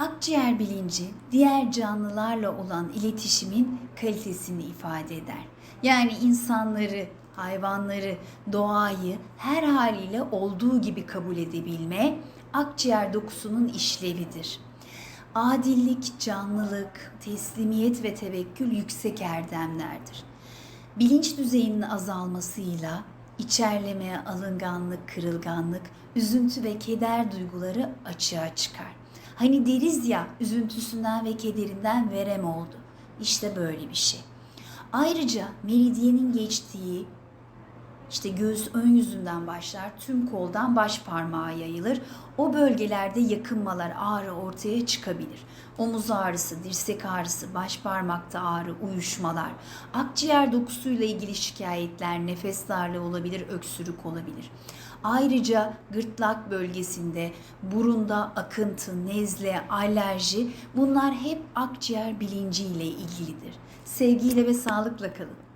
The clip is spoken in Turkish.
Akciğer bilinci diğer canlılarla olan iletişimin kalitesini ifade eder. Yani insanları, hayvanları, doğayı her haliyle olduğu gibi kabul edebilme akciğer dokusunun işlevidir. Adillik, canlılık, teslimiyet ve tevekkül yüksek erdemlerdir. Bilinç düzeyinin azalmasıyla içerleme, alınganlık, kırılganlık, üzüntü ve keder duyguları açığa çıkar. Hani deriz ya üzüntüsünden ve kederinden verem oldu. İşte böyle bir şey. Ayrıca meridyenin geçtiği işte göğüs ön yüzünden başlar, tüm koldan baş parmağa yayılır. O bölgelerde yakınmalar, ağrı ortaya çıkabilir. Omuz ağrısı, dirsek ağrısı, baş parmakta ağrı, uyuşmalar, akciğer dokusuyla ilgili şikayetler, nefes darlığı olabilir, öksürük olabilir. Ayrıca gırtlak bölgesinde, burunda akıntı, nezle, alerji bunlar hep akciğer bilinciyle ilgilidir. Sevgiyle ve sağlıkla kalın.